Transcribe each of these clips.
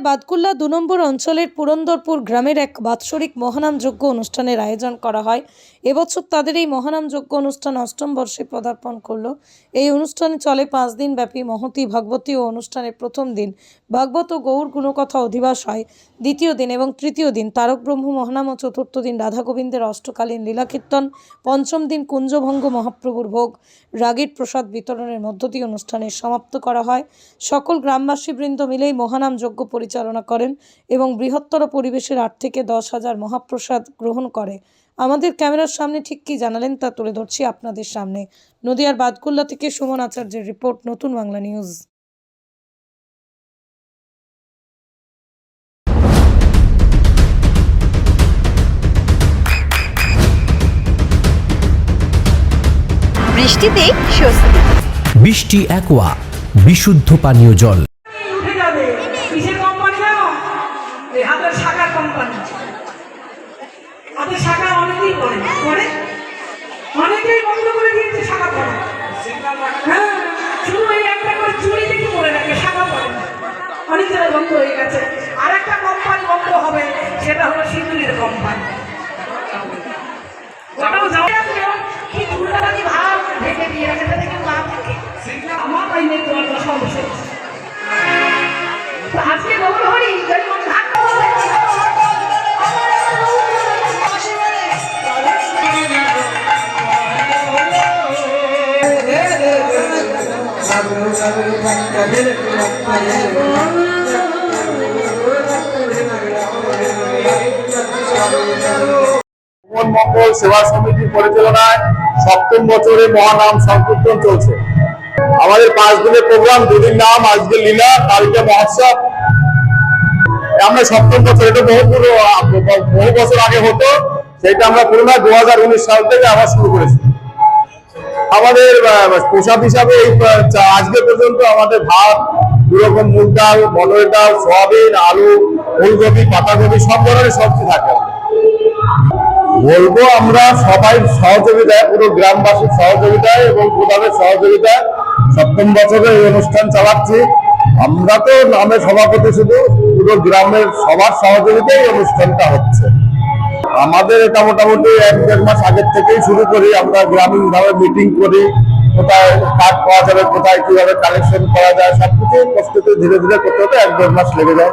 নদিয়ার বাদকুল্লা দু নম্বর অঞ্চলের পুরন্দরপুর গ্রামের এক বাৎসরিক মহানাম যজ্ঞ অনুষ্ঠানের আয়োজন করা হয়। এবছর তাদের এই মহানাম যজ্ঞ অনুষ্ঠান অষ্টম বর্ষে পদার্পণ করল। এই অনুষ্ঠানে চলে পাঁচ দিন ব্যাপী মহতি, ভাগবতী ও অনুষ্ঠানের প্রথম দিন। ভাগবত গৌর গুণকথা অধিবাস হয় দ্বিতীয় দিন এবং তৃতীয় দিন। তারক ব্রহ্ম মহানাম ও চতুর্থ দিন রাধা গোবিন্দের অষ্টকালীন লীলাকীর্তন। পঞ্চম দিন কুঞ্জভঙ্গ মহাপ্রভুর ভোগ। রাগীর প্রসাদ বিতরণের মধ্য দিয়ে অনুষ্ঠানের সমাপ্ত করা হয়। সকল গ্রামবাসীবৃন্দ মিলেই মহানাম যজ্ঞ পরিচালনা করেন এবং বৃহত্তর পরিবেশের আট থেকে দশ হাজার মহাপ্রসাদ গ্রহণ করে। আমাদের ক্যামেরার সামনে ঠিক কী জানালেন তা তুলে ধরছি আপনাদের সামনে। নদিয়ার বাদকুল্লা থেকে সুমন আচার্যের রিপোর্ট নতুন বাংলা নিউজ। বৃষ্টিতে স্বস্তি। বৃষ্টি অ্যাকোয়া বিশুদ্ধ পানীয় জল। অনেক জায়গায় বন্ধ হয়ে গেছে। আর একটা কোম্পানি বন্ধ হবে, সেটা হলো সিঁদুরের কোম্পানি যাওয়া করে ঢেকে দিয়ে সেটা থেকে লাভ থাকে মঙ্গল সেবা সমিতির পরিচালনায় সপ্তম বছরে মহানাম সংকীর্তন চলছে। আমাদের পাঁচ দিনের প্রোগ্রাম, দুদিন নাম, আজকে লীলা, কালকে মহোৎসব। আমরা সপ্তম বছর, এটা বহু বহু বছর আগে হতো সেটা আমরা পুরোনো দু হাজার উনিশ সাল থেকে আবার শুরু করেছি। আমাদের পোশাক হিসাবে এই আজকে পর্যন্ত আমাদের ভাত দু রকম মুগ ডাল মটরের ডাল, সয়াবিন, আলু, ফুলকপি, পাতাকপি, সব ধরনের সবজি থাকে। বলব আমরা সবাই সহযোগিতায়, পুরো গ্রামবাসীর সহযোগিতায় এবং প্রধানের সহযোগিতায় সপ্তম বছরে এই অনুষ্ঠান চালাচ্ছি। আমরা তো নামে সভাপতি শুধু, পুরো গ্রামের সবার সহযোগিতায় অনুষ্ঠানটা হচ্ছে। আমাদের এটা মোটামুটি এক দেড় মাস আগের থেকেই শুরু করি। আমরা গ্রামীণ ভাবে মিটিং করি, কোথায় কাঠ পাওয়া যাবে, কোথায় কীভাবে কালেকশন করা যায়, সবকিছু প্রস্তুতি ধীরে ধীরে করতে হতে এক দেড় মাস লেগে যায়।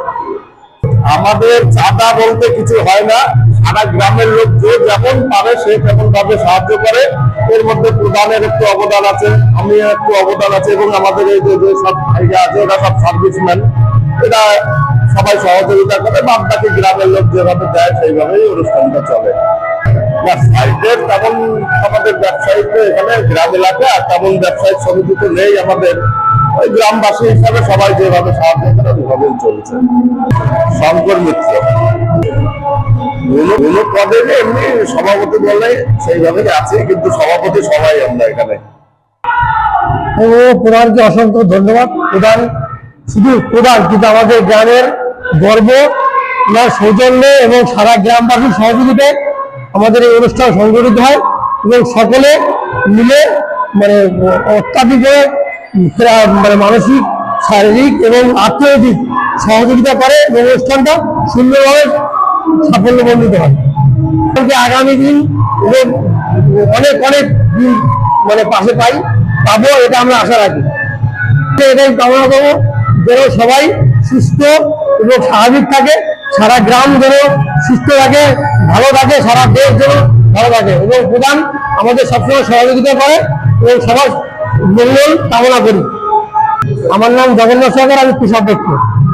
আমাদের চাঁদা বলতে কিছু হয় না। সারা গ্রামের লোক যে যেমন পারে, সে তেমন ভাবে সাহায্য করে। এর মধ্যে প্রধানের একটু অবদান আছে আমি একটু অবদান আছে এবং আমাদের এই যে সব আছে এরা সব সার্ভিসম্যান এরা সবাই সহযোগিতা করে বাদ বাকি গ্রামের লোক যেভাবে দেয়, সেইভাবেই অনুষ্ঠানটা চলে। সাইডের তেমন আমাদের ব্যবসায়িক তো এখানে গ্রাম এলাকা, তেমন ব্যবসায়িক সমিতি তো নেই আমাদের। ওই গ্রামবাসী হিসাবে সবাই যেভাবে সাহায্য করে ওইভাবেই চলছে। শঙ্কর মিত্র। কোনো পদে এমনি সভাপতি বলে সেইভাবে আছে, কিন্তু সভাপতি সবাই আমরা এখানে। ও, প্রধানকে অসংখ্য ধন্যবাদ। প্রধান শুধু প্রধান কিন্তু আমাদের গ্রামের গর্ব ওনার সৌজন্য এবং সারা গ্রামবাসীর সহযোগিতায় আমাদের এই অনুষ্ঠান সংগঠিত হয় এবং সকলে মিলে মানে অত্যাধিক মানে মানসিক, শারীরিক এবং আর্থনৈতিক সহযোগিতা করে এবং অনুষ্ঠানটা সুন্দরভাবে সাফল্যমণ্ডিত হয়। আগামী দিন এবং অনেক অনেক দিন মানে পাশে পাই, পাবো এটা আমরা আশা রাখি। এটাই কামনা করব। যেন সবাই সুস্থ এবং স্বাভাবিক থাকে, সারা গ্রাম যেন সুস্থ থাকে, ভালো থাকে, সারা দেশ যেন ভালো থাকে এবং প্রধান আমাদের সবসময় সহযোগিতা করে এবং সবার মঙ্গল কামনা করি। আমার নাম জগন্নাথ সরকার, আমি পেশাপক্ষ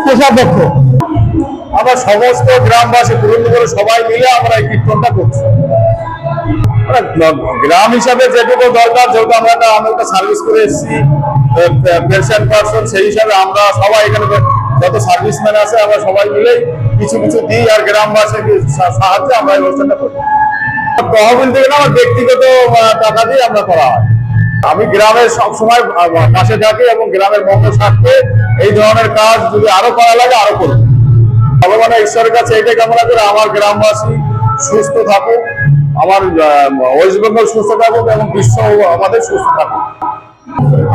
পেশাপক্ষ আমরা সমস্ত গ্রামবাসী পূরণ করে সবাই মিলে আমরা এই কীর্তনটা করছি। গ্রাম- হিসাবে যেটুকু দরকার যেহেতু আমরা একটা আমি একটা সার্ভিস করে এসেছি। পেশেন্ট পার্সন সেই হিসাবে আমরা সবাই এখানে যত সার্ভিসম্যান আছে, আমরা সবাই মিলে কিছু কিছু দিই আর গ্রামবাসীর সাহায্যে আমরা এই অনুষ্ঠানটা করি। তহবিল থেকে আমার ব্যক্তিগত টাকা দিয়ে আমরা করা হয়। আমি গ্রামের সবসময় পাশে থাকি এবং গ্রামের মঙ্গল স্বার্থে এই ধরনের কাজ যদি আরও করা লাগে, আরও করব। ভগবানের ঈশ্বরের কাছে এটাই কামনা করে, আমার গ্রামবাসী সুস্থ থাকুক, আমার ওয়েস্ট বেঙ্গল সুস্থ থাকুক এবং বিশ্ব আমাদের সুস্থ থাকুক।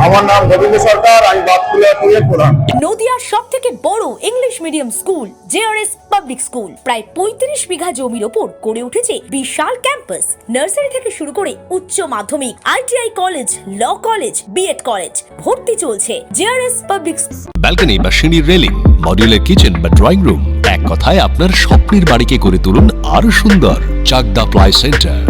আমার নাম গোবিন্দ সরকার আমি বাতকুলিয়া টুয়ের প্রধান নদিয়ার সব থেকে বড় English medium school JRS public school প্রায় পঁয়ত্রিশ বিঘা জমির ওপর গড়ে উঠেছে বিশাল ক্যাম্পাস নার্সারি থেকে শুরু করে উচ্চ মাধ্যমিক ITI college law college B Ed college ভর্তি চলছে জেআরএস পাবলিক ব্যালকনি বা সিঁড়ির রেলিং মডিউলার কিচেন বা ড্রয়িং রুম এক কথায় আপনার স্বপ্নের বাড়িকে করে তুলুন আরও সুন্দর Chakdaha ply centre